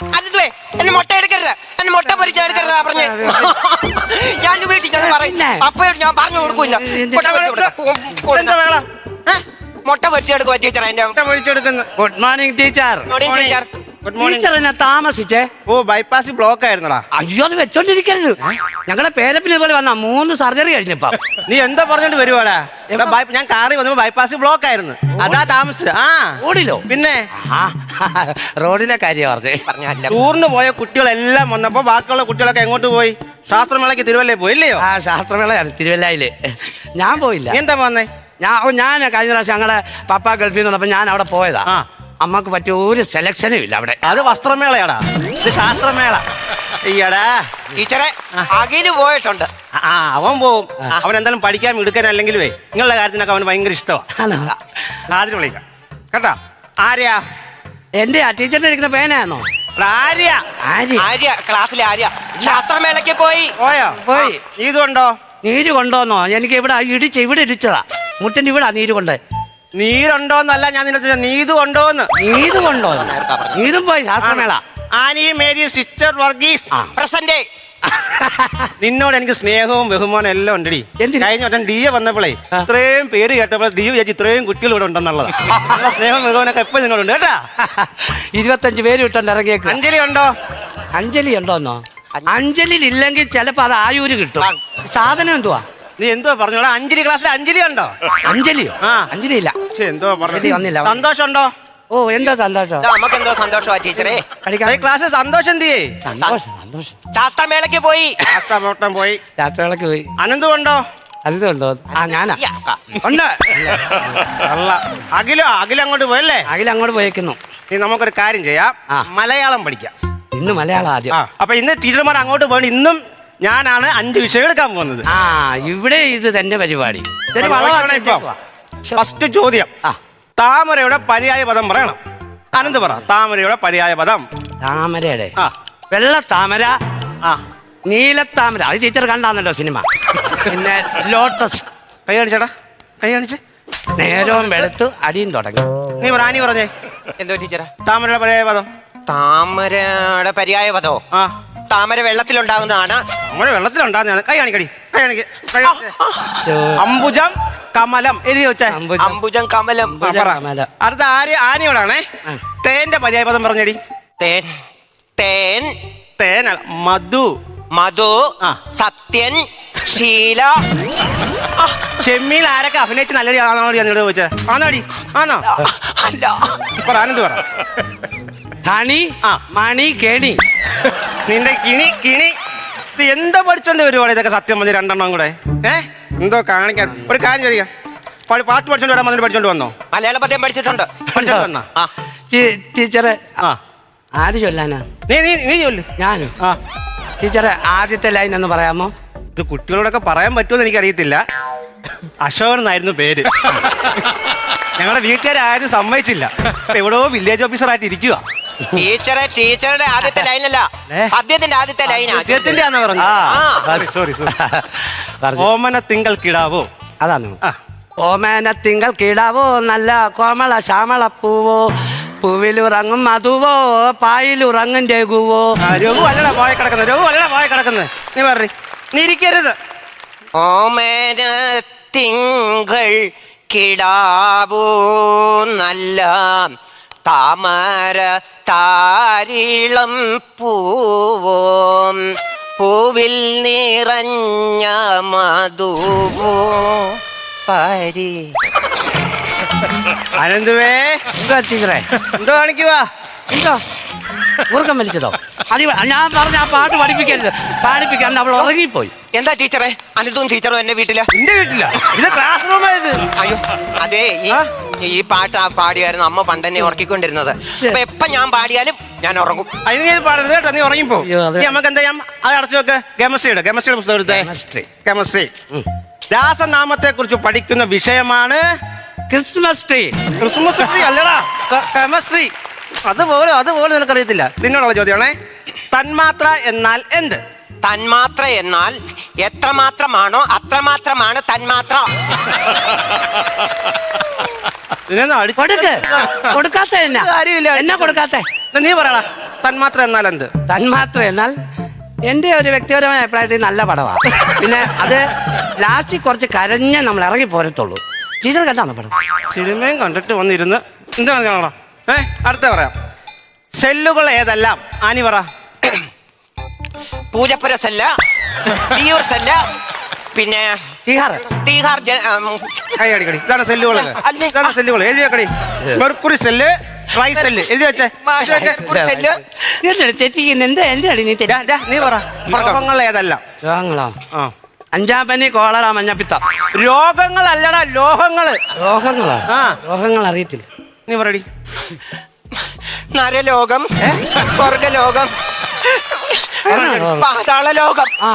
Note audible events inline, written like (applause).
അതില്ലേ എന്നെ മുട്ട എടുക്കരുത്. എന്നെ മുട്ട പൊരിച്ച എടുക്കരുത് പറഞ്ഞേ. ഞാൻ വീട്ടിൽ പിന്നെ? അപ്പയോട് ഞാൻ പറഞ്ഞു കൊടുക്കൂല മുട്ട പൊരിച്ചെടുക്കുക ടീച്ചർ എന്റെ good morning teacher teacher good morning teacher എന്നെ താമസിച്ചേ. ഓ ബൈപ്പാസ് ബ്ലോക്ക് ആയിരുന്നടാ. അയ്യോ അത് വെച്ചോണ്ടിരിക്കരുത് ഞങ്ങളുടെ പേരപ്പിനെ പോലെ വന്ന മൂന്ന് സർജറി കഴിഞ്ഞപ്പോ. നീ എന്താ പറഞ്ഞോണ്ട് വരുവാടാ? ബൈ- ഞാൻ കാറി വന്നപ്പോ ബൈപ്പാസ് ബ്ലോക്ക് ആയിരുന്നു. അതാ താമസ ആ. ഓടിലോ? പിന്നെ? ആ റോഡിലെ കാര്യം പറഞ്ഞേ. പറഞ്ഞല്ല ടൂറിന് പോയ കുട്ടികളെല്ലാം വന്നപ്പോ ബാക്കിയുള്ള കുട്ടികളൊക്കെ എങ്ങോട്ട് പോയി? ശാസ്ത്രമേളയ്ക്ക് തിരുവല്ലേ പോയി ഇല്ലയോ ആ ശാസ്ത്രമേളയാണ് തിരുവല്ലേ ഞാൻ പോയില്ല. നീ എന്താ വന്നേ ഞാൻ ഓ, ഞാൻ കഴിഞ്ഞ പ്രാവശ്യം ഞങ്ങളുടെ പപ്പ ഗൾഫിൽ നിന്ന് വന്നപ്പോ ഞാൻ അവിടെ പോയതാ. ആ. അമ്മയ്ക്ക് പറ്റിയ ഒരു സെലക്ഷനും ഇല്ല അവിടെ. അത് വസ്ത്രമേളയാടാ. ഇത് ശാസ്ത്രമേള. ഈയടാ ടീച്ചറെ അഖിൽ പോയിട്ടുണ്ട്. ആ, അവൻ പോവും. അവൻ എന്തായാലും പഠിക്കാൻ എടുക്കാൻ അല്ലെങ്കിൽ വേ. നിങ്ങളുടെ കാര്യത്തിനൊക്കെ അവന് ഭയങ്കര ഇഷ്ടമാണ്? ആദ്യം വിളിക്കാം. കേട്ടോ? ആര്യാ? എന്റെ ആ ടീച്ചറിന്റെ ഇരിക്കുന്ന പേനാണോ ആര്യ? ആര്യാ? ആര്യ ക്ലാസ്സിലെ ആര്യ. ശാസ്ത്രമേളയ്ക്ക് പോയി. പോയോ? പോയി. നീ ഇതുണ്ടോ നീര് കൊണ്ടോന്നോ എനിക്ക് ഇവിടെ ഇടിച്ച് ഇവിടെ ഇടിച്ചതാ. മുട്ടിന്റെ ഇവിടെ നീര് കൊണ്ട് നീരുണ്ടോന്നല്ല ഞാൻ നിന്നെ നീതു ഉണ്ടോന്ന് നീര് കൊണ്ടോ നീരും പോയി ശാസ്ത്രമേള. ആനി മേരി സിസ്റ്റർ വർഗീസ്. പ്രസന്റ്. നിന്നോട് എനിക്ക് സ്നേഹവും ബഹുമാനം എല്ലാം ഉണ്ടടി. എന്ത് കഴിഞ്ഞ വട്ടം ഡി എ വന്നപ്പോഴേ ഇത്രയും പേര് കേട്ടപ്പോൾ ഡി ചേച്ചി ഇത്രയും കുട്ടികൾ ഇവിടെ ഉണ്ടെന്നുള്ളത്. സ്നേഹം ബഹുമാനൊക്കെ എപ്പോഴും നിന്നോടുണ്ട്. കേട്ടാ? ഇരുപത്തഞ്ച് പേര് വിട്ടോണ്ട് ഇറങ്ങിയേക്ക്. അഞ്ജലി ഉണ്ടോ? അഞ്ജലി ഉണ്ടോന്നോ? അഞ്ജലി ഇല്ലെങ്കിൽ ചിലപ്പോ അത് ആയൂര് കിട്ടും. സാധനം എന്തുവാ? നീ എന്തോ പറഞ്ഞു അഞ്ജലി ക്ലാസ്സിൽ അഞ്ജലി ഉണ്ടോ അഞ്ജലിയോ? ആ. അഞ്ജലി ഇല്ല എന്തോ പറഞ്ഞില്ല അഞ്ജലി വന്നില്ല. പറഞ്ഞു സന്തോഷം ഉണ്ടോ ഓ എന്താ സന്തോഷം? നമുക്ക് എന്തോ സന്തോഷമാ ടീച്ചറെ. ക്ലാസ് സന്തോഷം എന്തിയേ സന്തോഷം സന്തോഷം. ശാസ്ത്രമേളയ്ക്ക് പോയി. ശാസ്ത്രമോട്ടം പോയി. രാത്രികളൊക്കെ പോയി. അനന്തു ഉണ്ടോ അതുണ്ടോ ആ ഞാനാ. ഉണ്ട്. അല്ല അഖിലോ അഖില അങ്ങോട്ട് പോയല്ലേ അഖില അങ്ങോട്ട് പോയേക്കുന്നു. ഇനി നമുക്കൊരു കാര്യം ചെയ്യാം. മലയാളം പഠിക്കാം. ഇന്ന് മലയാളം ആദ്യം. അപ്പൊ ഇന്ന് ടീച്ചർമാർ അങ്ങോട്ട് പോകണം ഇന്നും ഞാനാണ് അഞ്ച് വിഷയം എടുക്കാൻ പോകുന്നത്. ആ ഇവിടെ ഇത് തന്റെ പരിപാടി. ഇതൊരു ഇപ്പം. ഫസ്റ്റ് ചോദ്യം. ആ. താമരയുടെ പര്യായ പദം പറയണം. അനന്ത് പറ താമരയുടെ പര്യായ പദം. താമരയുടെ? ആ. വെള്ള താമര ആ. നീലത്താമര അത് ടീച്ചർ കണ്ടാന്നല്ലോ സിനിമ പിന്നെ ലോട്ടസ് കൈ കാണിച്ചടാ. കൈ കാണിച്ച്. നേരവും വെളുത്തു അടിയും തുടങ്ങി. നീ പറ ആനി പറഞ്ഞേ. എന്തോ ടീച്ചറാ താമരയുടെ പര്യായ പദം. താമരയുടെ പര്യായ പദോ? ആ. താമര വെള്ളത്തിലുണ്ടാകുന്നതാണ് താമര വെള്ളത്തിലുണ്ടാകുന്ന കൈ കാണിക്കടി കൈ കാണിക്ക്. കൈ കാണിക്ക്. ശോ, അംബുജം കമലം. എഴുതി വെച്ചേ. അമ്പുജം. അംബുജം കമലം. ആ, പറ. കമലം. അടുത്ത ആര്? ആനയോടാണേ. ആ. തേന്റെ പര്യായ പദം പറഞ്ഞടി. തേൻ. തേൻ. തേന മധു. മധു. ആ. സത്യൻ. ശീല ചെമ്മീൽ ആരൊക്കെ അഭിനയിച്ച് നല്ലടി ആണോ എന്നോട് ചോദിച്ചേ? ആണോടി ആണോ? അല്ല. പറ ആനന്ദ് പറ. ഹണി ആ. മണി കേണി. നിന്റെ കിണി കിണി. ഇത് എന്താ പഠിച്ചോണ്ട് വരുവാണ് ഇതൊക്കെ സത്യം മതി രണ്ടെണ്ണം കൂടെ? ഏ? എന്തോ കാണിക്കാൻ. ഒരു കാര്യം ചെയ്യാം പാ- പാട്ട് പഠിച്ചോണ്ട് വരാൻ വന്നിട്ട് പഠിച്ചോണ്ട് വന്നോ? മലയാള പദ്യം പഠിച്ചിട്ടുണ്ട്. പഠിച്ചോണ്ട് വന്നാ? ടീച്ചറെ ആ. ആര് ചൊല്ലാനാ? നീ നീ നീ ചൊല്ലു. ഞാനും? ആ. ടീച്ചറെ ആദ്യത്തെ ലൈൻ എന്ന് പറയാമോ? ഇത് കുട്ടികളോടൊക്കെ പറയാൻ പറ്റുമെന്ന് എനിക്കറിയത്തില്ല. അശോകൻ എന്നായിരുന്നു പേര്. (laughs) ഞങ്ങളുടെ വീട്ടുകാരും സമ്മതിച്ചില്ല. ഇപ്പൊ എവിടെയോ വില്ലേജ് ഓഫീസർ ആയിട്ട് ഇരിക്കുക ടീച്ചറെ ടീച്ചറുടെ ആദ്യത്തെ (laughs) ലൈനല്ല അദ്ദേഹത്തിന്റെ ആദ്യത്തെ ലൈനാ അദ്ദേഹത്തിന്റെ പറഞ്ഞു. Sorry sorry. ഓമന തിങ്കൾ കിടാവോ? അതാണ് ഓമന തിങ്കൾ കിടാവോ? നല്ല കോമള ശ്യാമള പൂവോ? പൂവിലുറങ്ങും മധുവോ? പായിലുറങ്ങും രഘുവോ? രഘു അല്ലട പോയ കിടക്കുന്നത്. രഘു അല്ലട പോയ കിടക്കുന്നത്. നീ പറ നീ ഇരിക്കരുത്. ഓമന തിങ്കൾ കിടാവോ? നല്ല താമര താരിളം പൂവോം പൂവിൽ നിറഞ്ഞ മധുവോ പരി. അനന്തുവേ? എന്താ ടീച്ചറെ? എന്തോ കാണിക്കുവാ? എന്തോ? ഉറക്കം വലിച്ചതോ? അത് ഞാൻ പറഞ്ഞ ആ പാട്ട് പഠിപ്പിക്കരുത്. പാടിപ്പിക്കാൻ അവൾ ഉറങ്ങിപ്പോയി. എന്താ ടീച്ചറെ? അനന്തും ടീച്ചറും എന്റെ വീട്ടിലാ? എന്റെ വീട്ടിലാ? ഇത് ക്ലാസ് റൂമായത് അയ്യോ അതെ ഈ? ഈ പാട്ട് ആ പാടിയായിരുന്നു അമ്മ പണ്ടെന്നെ ഉറക്കിക്കൊണ്ടിരുന്നത്. അപ്പൊ എപ്പൊ ഞാൻ പാടിയാലും ഞാൻ ഉറങ്ങും. അതിന് ഞാൻ പാടരുത് കേട്ടോ നീ ഉറങ്ങിപ്പോ. അയ്യോ, അത് നീ നമുക്ക് എന്താ ചെയ്യാം? അത് അടച്ചു വെക്ക്. കെമിസ്ട്രിയുടെ കെമിസ്ട്രിയുടെ പുസ്തകം എടുത്തേ. Chemistry. കെമിസ്ട്രി. രാസനാമത്തെ കുറിച്ച് പഠിക്കുന്ന വിഷയമാണ് ക്രിസ്മസ് ട്രീ ക്രിസ്മസ് ട്രീ അല്ലടാ. കെമിസ്ട്രി അതുപോലെ അതുപോലെ നിനക്കറിയത്തില്ല. നിന്നോടുള്ള ചോദ്യമാണേ തന്മാത്ര എന്നാൽ എന്ത്? തന്മാത്ര എന്നാൽ എത്രമാത്രമാണോ അത്രമാത്രമാണ് തന്മാത്ര. കൊടുക്ക്. കൊടുക്കാത്ത എന്നാ? കാര്യമില്ല. എന്നാ കൊടുക്കാത്ത? നീ പറയടാ. തന്മാത്ര എന്നാൽ എന്ത്? തന്മാത്ര എന്നാൽ എന്റെ ഒരു വ്യക്തിപരമായ അഭിപ്രായത്തിൽ നല്ല പടമാണ് പിന്നെ അത് ലാസ്റ്റ് കുറച്ച് കരഞ്ഞ നമ്മൾ ഇറങ്ങി പോരത്തുള്ളൂ. ടീച്ചർ കണ്ടാണ് പടം? സിനിമയും കണ്ടിട്ട് വന്നിരുന്ന് എന്താ ഏ അടുത്ത പറയാം. സെല്ലുകൾ ഏതെല്ലാം? ആനി പറ. പൂജപ്പുര സെല്ല തിയൂർ സെല്ല പിന്നെ തീഹാർ. തീഹാർ കൈ അടിക്കടി. ഇതാണ് സെല്ലുകൾ. അല്ലേ? ഇതാണ് സെല്ലുകൾ. എഴുതി വെക്കടി. Mercury cell dry cell. എഴുതി വെച്ചേ. എന്താണ് എന്താ എന്താണ് നീ തെറ്റി നീ പറ. രോഗങ്ങൾ ഏതെല്ലാം? രോഗങ്ങളോ? ആ. അഞ്ചാപ്പനി കോളറ മഞ്ഞപ്പിത്ത. രോഗങ്ങളല്ലടാ ലോഹങ്ങൾ. രോഗങ്ങളാ ആ. രോഗങ്ങൾ അറിയത്തില്ല. നീ പറയടി നരലോകം സ്വർഗലോകം പാതാള ലോകം ആ